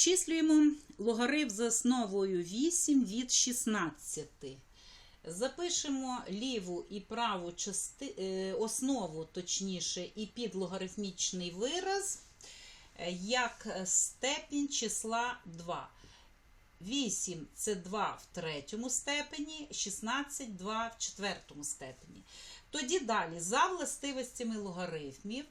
Обчислюємо логарифм за основою 8 від 16. Запишемо ліву і праву части... е, основу, точніше, і підлогарифмічний вираз е, як степінь числа 2. 8 це 2 в третьому степені, 16 2 в четвертому степені. Тоді далі, за властивостями логарифмів,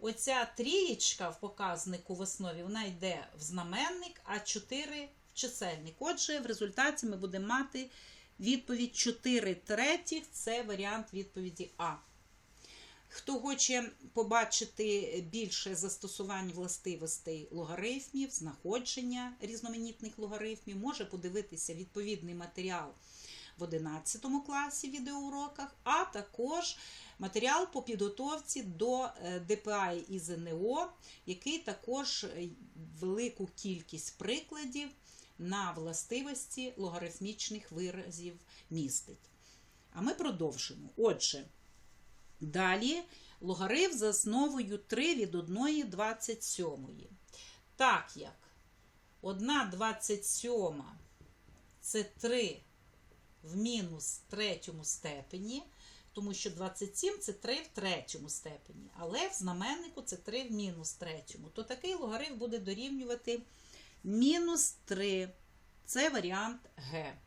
оця трієчка в показнику в основі вона йде в знаменник, а 4 в чисельник. Отже, в результаті ми будемо мати відповідь 4 третіх це варіант відповіді А. Хто хоче побачити більше застосувань властивостей логарифмів, знаходження різноманітних логарифмів, може подивитися відповідний матеріал в 11 класі відеоуроках, а також матеріал по підготовці до е, ДПА і ЗНО, який також е, велику кількість прикладів на властивості логарифмічних виразів містить. А ми продовжимо. Отже, далі логарифм за основою 3 від 1 27. Так як 1 27 це 3 в мінус третьому степені, тому що 27 це 3 в третьому степені, але в знаменнику це 3 в мінус третьому. То такий логарифм буде дорівнювати мінус 3. Це варіант Г.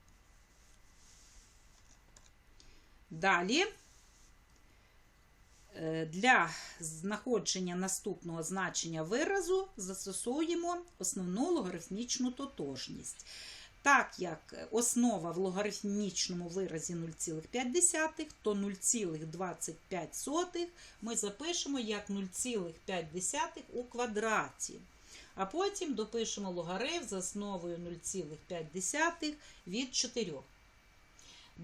Далі е, для знаходження наступного значення виразу застосуємо основну логарифмічну тотожність. Так як основа в логарифмічному виразі 0,5, то 0,25 ми запишемо як 0,5 у квадраті. А потім допишемо логарифм за основою 0,5 від 4.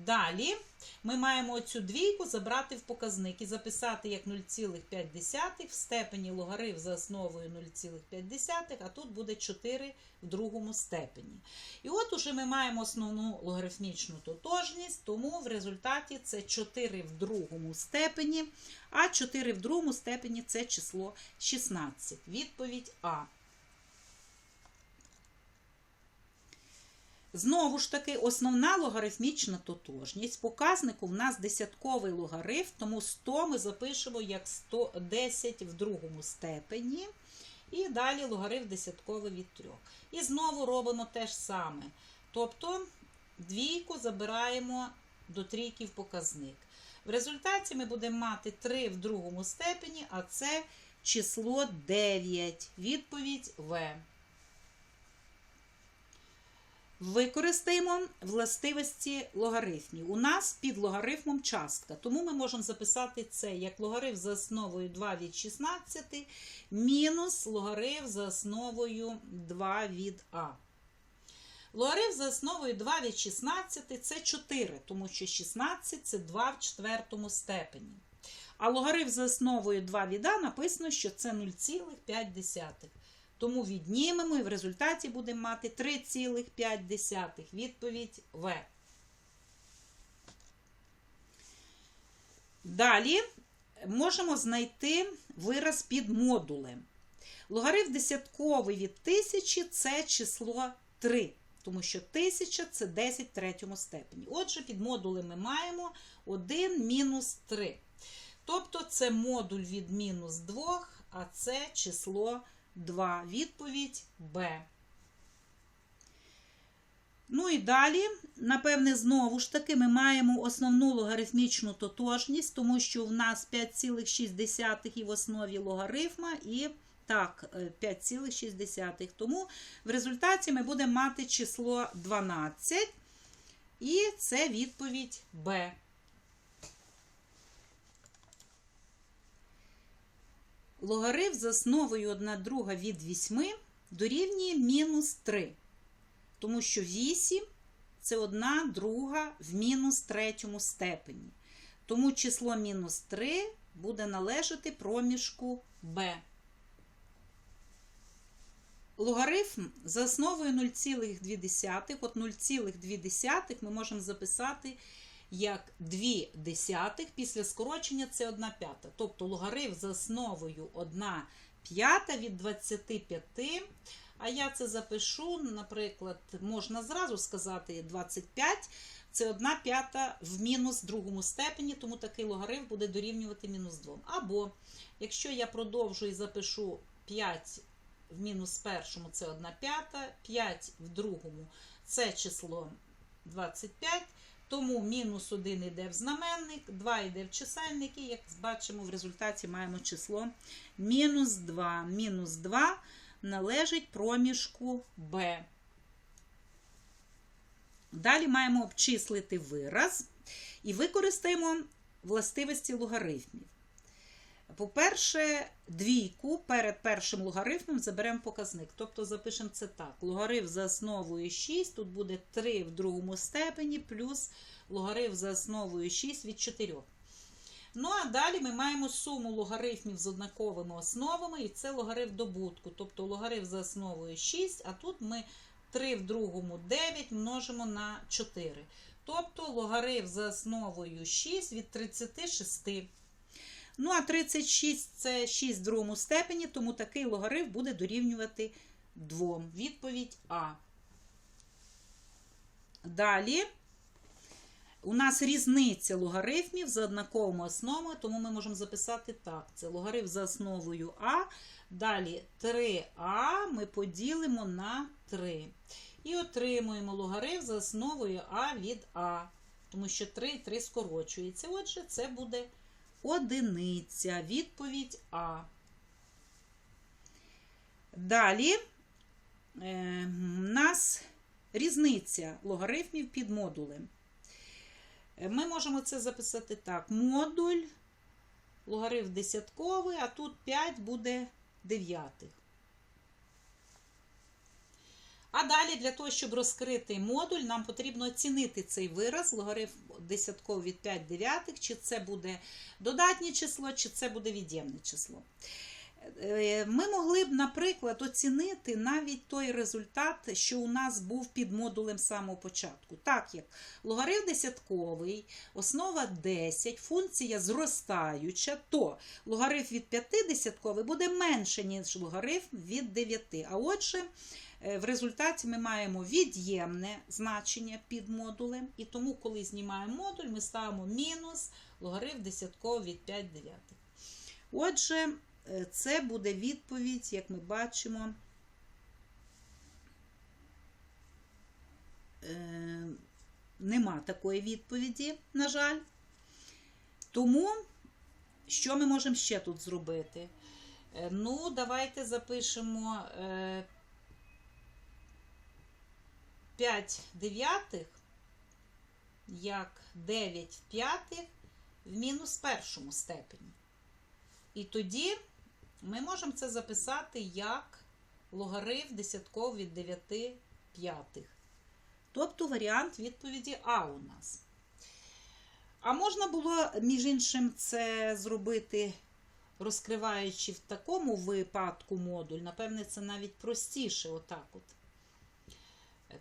Далі ми маємо цю двійку забрати в показник і записати як 0,5 в степені логарифм за основою 0,5, а тут буде 4 в другому степені. І от уже ми маємо основну логарифмічну тотожність, тому в результаті це 4 в другому степені, а 4 в другому степені це число 16. Відповідь А. Знову ж таки, основна логарифмічна тотожність. Показнику в нас десятковий логарифм, тому 100 ми запишемо як 110 в другому степені. І далі логарифм десятковий від 3. І знову робимо те ж саме. Тобто двійку забираємо до трійки в показник. В результаті ми будемо мати 3 в другому степені, а це число 9. Відповідь В. Використаємо властивості логарифмів. У нас під логарифмом частка, тому ми можемо записати це як логарифм за основою 2 від 16 мінус логарифм за основою 2 від А. Логарифм за основою 2 від 16 це 4, тому що 16 це 2 в четвертому степені. А логарифм за основою 2 від А написано, що це 0,5. Тому віднімемо і в результаті будемо мати 3,5. Відповідь В. Далі можемо знайти вираз під модулем. Логарифм десятковий від 1000 це число 3, тому що 1000 це 10 в третьому степені. Отже, під модулем ми маємо 1 мінус 3. Тобто це модуль від мінус 2, а це число 2. Відповідь Б. Ну і далі, напевне, знову ж таки, ми маємо основну логарифмічну тотожність, тому що в нас 5,6 і в основі логарифма, і так, 5,6. Тому в результаті ми будемо мати число 12. І це відповідь Б. Логарифм за основою 1 друга від 8 дорівнює мінус 3. Тому що 8 це 1 друга в мінус третьому степені. Тому число мінус 3 буде належати проміжку b. Логарифм за основою 0,2. От 0,2 ми можемо записати як 2 десятих, після скорочення це 1 п'ята. Тобто логарифм за основою 1 п'ята від 25 А я це запишу, наприклад, можна зразу сказати 25, це 1 п'ята в мінус другому степені, тому такий логарифм буде дорівнювати мінус 2. Або, якщо я продовжу і запишу 5 в мінус першому, це 1 п'ята, 5 в другому це число 25, тому мінус 1 йде в знаменник, 2 йде в чисельник, і, як бачимо, в результаті маємо число мінус 2. Мінус 2 належить проміжку b. Далі маємо обчислити вираз і використаємо властивості логарифмів. По-перше, двійку перед першим логарифмом заберемо показник. Тобто запишемо це так. Логарифм за основою 6, тут буде 3 в другому степені, плюс логарифм за основою 6 від 4. Ну, а далі ми маємо суму логарифмів з однаковими основами, і це логарифм добутку. Тобто логарифм за основою 6, а тут ми 3 в другому 9 множимо на 4. Тобто логарифм за основою 6 від 36. Ну, а 36 це 6 в другому степені, тому такий логарифм буде дорівнювати 2. Відповідь А. Далі у нас різниця логарифмів за однаковими основами, тому ми можемо записати так. Це логарифм за основою А. Далі 3А ми поділимо на 3. І отримуємо логарифм за основою А від А. Тому що 3 і 3 скорочується. Отже, це буде одиниця. Відповідь А. Далі е, у нас різниця логарифмів під модулем. Ми можемо це записати так. Модуль, логарифм десятковий, а тут 5 буде дев'ятих. А далі для того, щоб розкрити модуль, нам потрібно оцінити цей вираз, логарифм десятковий від 5 дев'ятих, чи це буде додатнє число, чи це буде від'ємне число. Е, Ми могли б, наприклад, оцінити навіть той результат, що у нас був під модулем самого початку. Так як логарифм десятковий, основа 10, функція зростаюча, то логарифм від 5 десятковий буде менше, ніж логарифм від 9. А отже, в результаті ми маємо від'ємне значення під модулем, і тому, коли знімаємо модуль, ми ставимо мінус логарифм десятковий від 5 дев'ятих. Отже, е, це буде відповідь, як ми бачимо. Е, Нема такої відповіді, на жаль. Тому, що ми можемо ще тут зробити? Е, Ну, давайте запишемо е, 5 дев'ятих, як 9 в п'ятих в мінус першому степені. І тоді ми можемо це записати як логарифм десятковий від 9 п'ятих. Тобто варіант відповіді А у нас. А можна було, між іншим, це зробити, розкриваючи в такому випадку модуль. Напевне, це навіть простіше, отак от.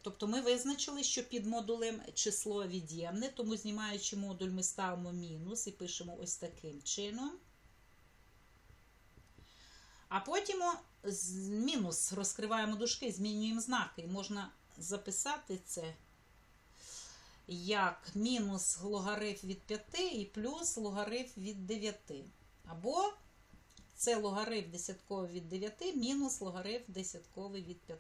Тобто ми визначили, що під модулем число від'ємне, тому знімаючи модуль, ми ставимо мінус і пишемо ось таким чином. А потім мінус розкриваємо дужки, змінюємо знаки. І можна записати це як мінус логарифм від 5 і плюс логарифм від 9. Або це логарифм десятковий від 9 мінус логарифм десятковий від 5.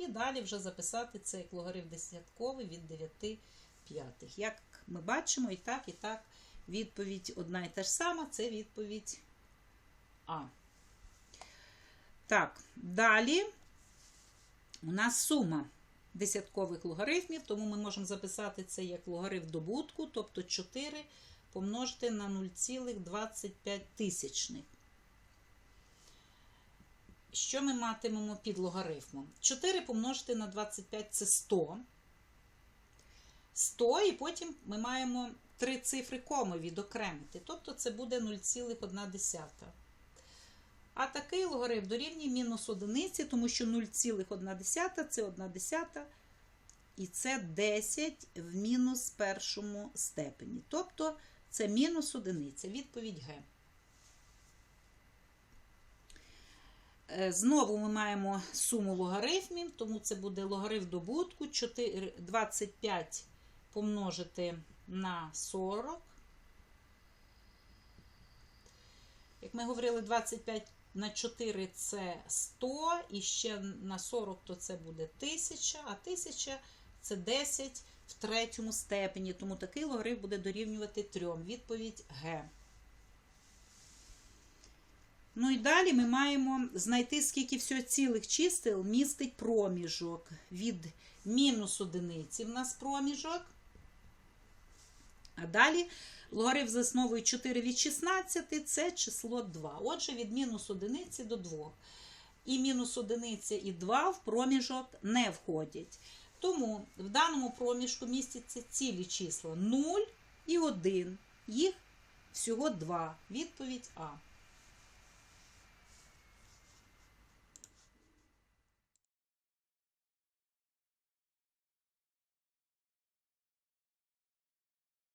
І далі вже записати це як логарифм десятковий від 9 п'ятих. Як ми бачимо, і так, і так, відповідь одна і та ж сама, це відповідь А. Так, далі у нас сума десяткових логарифмів, тому ми можемо записати це як логарифм добутку, тобто 4 помножити на 0,25 тисячних. Що ми матимемо під логарифмом? 4 помножити на 25 це 100. 100, і потім ми маємо три цифри коми відокремити. Тобто це буде 0,1. А такий логарифм дорівнює мінус одиниці, тому що 0,1 це 1 десята, і це 10 в мінус першому степені. Тобто це мінус одиниця. Відповідь Г. Знову ми маємо суму логарифмів, тому це буде логарифм добутку 4 25 помножити на 40. Як ми говорили, 25 на 4 це 100, і ще на 40 то це буде 1000, а 1000 це 10 в третьому степені, тому такий логарифм буде дорівнювати 3. Відповідь Г. Ну і далі ми маємо знайти, скільки всього цілих чисел містить проміжок від мінус одиниці в нас проміжок. А далі логарифм за основою 4 від 16 це число 2. Отже, від мінус одиниці до 2. І мінус одиниця і 2 в проміжок не входять. Тому в даному проміжку містяться цілі числа 0 і 1. Їх всього 2. Відповідь А.